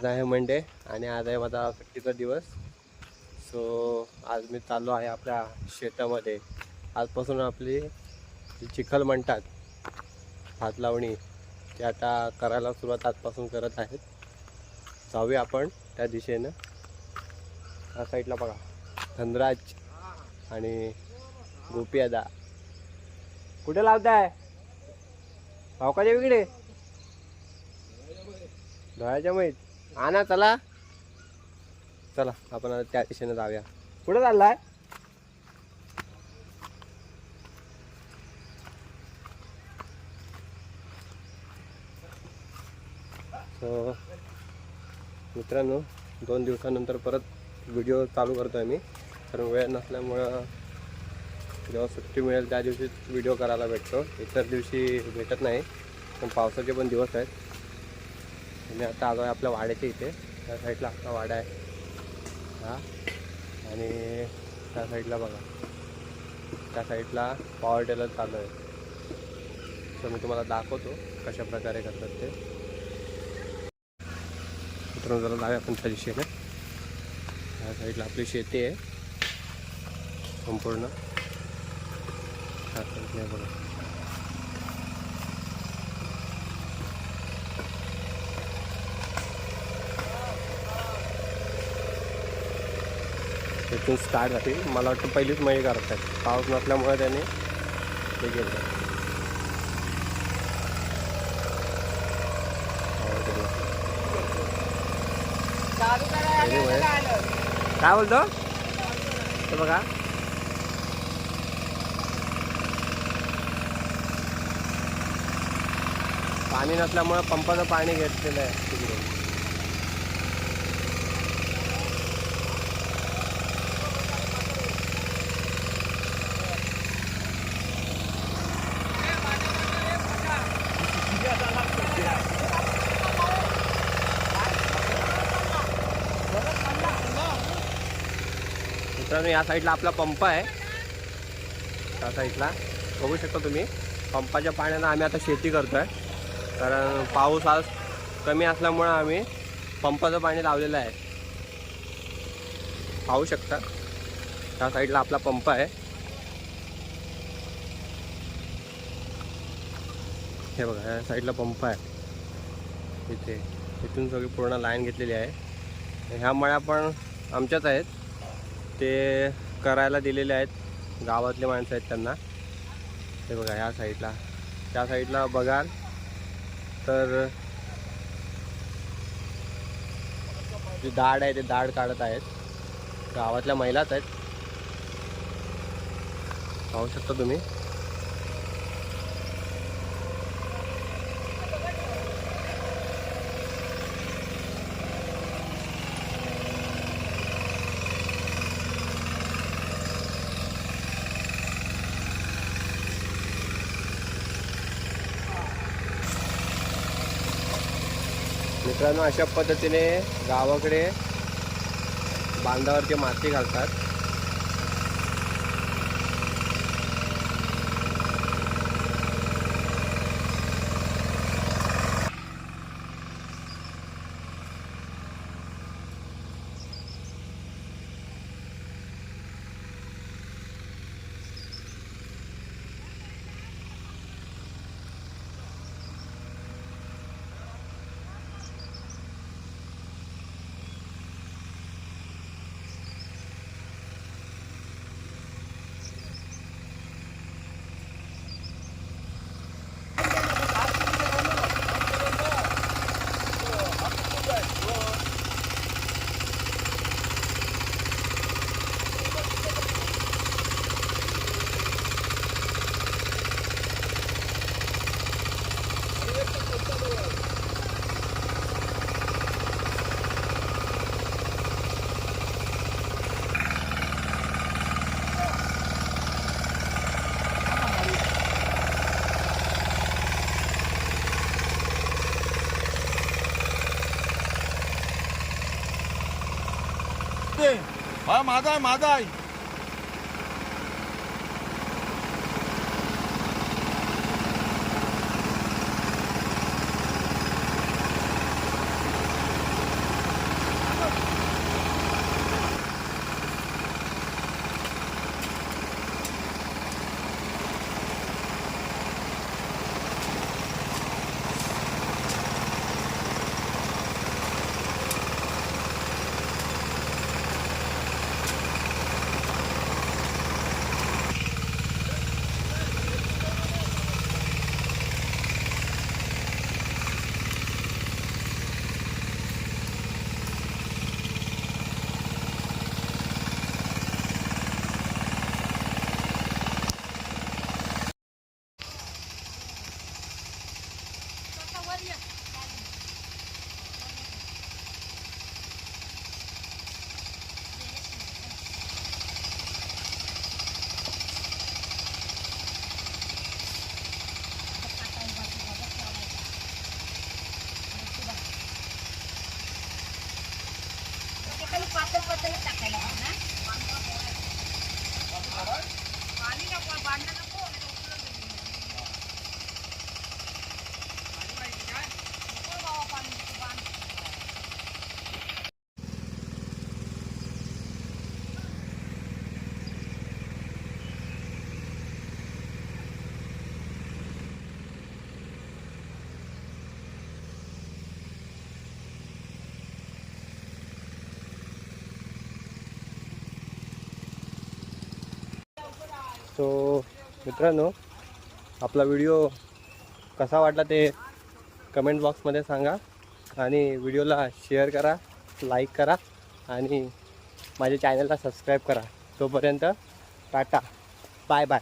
आज आहे मंडे आणि आज आहे माझा सुट्टीचा दिवस. सो आज मी चाललो आहे आपल्या शेतामध्ये. आजपासून आपली जी चिखल म्हणतात भात लावणी ते आता करायला सुरुवात आजपासून करत आहेत. जाऊया आपण त्या दिशेनं. त्या साईडला बघा. धनराज आणि गोपियादा कुठे लावताय? भावकाच्या वेगळे डोळ्याच्या माहीत आणा चला. चला आपण आता त्या दिशेने जाऊया. कुठे चाललाय? सो मित्रांनो दोन दिवसानंतर परत व्हिडिओ चालू करतो आहे मी. कारण वेळ नसल्यामुळं जेव्हा सुट्टी मिळेल त्या दिवशी व्हिडिओ करायला भेटतो. इतर दिवशी भेटत नाही. पण पावसाचे पण दिवस आहेत. आणि आता आलो आहे आपल्या वाड्याच्या इथे. त्या साईडला आपला वाडा आहे. हा. आणि त्या साईडला बघा. त्या साईडला पॉवर टेलर चालू आहे. तर मी तुम्हाला दाखवतो कशा प्रकारे करतात ते. मित्रांनो जरा जाऊया आपण त्याची शेत त्या साईडला आपली शेती आहे. संपूर्ण. बघा. इथून स्टार्ट झाली. मला वाटतं पहिलीच मळी करत आहेत पाऊस नसल्यामुळे त्याने हे गेलं काय बोलतो? ते बघा. पाणी नसल्यामुळे पंपाचं पाणी घेतलेलं आहे तिकडे मित्रांनो या साईडला आपला पंप आहे. त्या साईडला बघू शकता तुम्ही पंपाच्या पाण्यानं आम्ही आता शेती करतो आहे कारण पाऊस आज कमी असल्यामुळं आम्ही पंपाचं पाणी लावलेलं आहे. पाहू शकता. त्या साईडला आपला पंप आहे. हे बघा या साईडला पंप आहे. इथे इथून सगळी पूर्ण लाईन घेतलेली आहे. ह्या मळ्या पण आमच्याच आहेत. ते करायला दिलेले आहेत. गावातले माणसं आहेत त्यांना. हे बघा ह्या साईडला. त्या साईडला बघाल तर जे दाढ आहे ते दाढ काढत आहेत. गावातल्या महिलाच आहेत. पाहू शकता तुम्ही. मित्रांनो अशा पद्धतीने गावाकडे बांधावरती माती घालतात. 哎，马在马在。Kalau patah-patah letak kalau mana? Apa? So मित्रांनो आपला व्हिडिओ कसा वाटला ते कमेंट बॉक्समध्ये सांगा आणि व्हिडिओला शेअर करा लाईक करा आणि माझ्या चॅनलला सबस्क्राईब करा. तोपर्यंत टाटा. Bye bye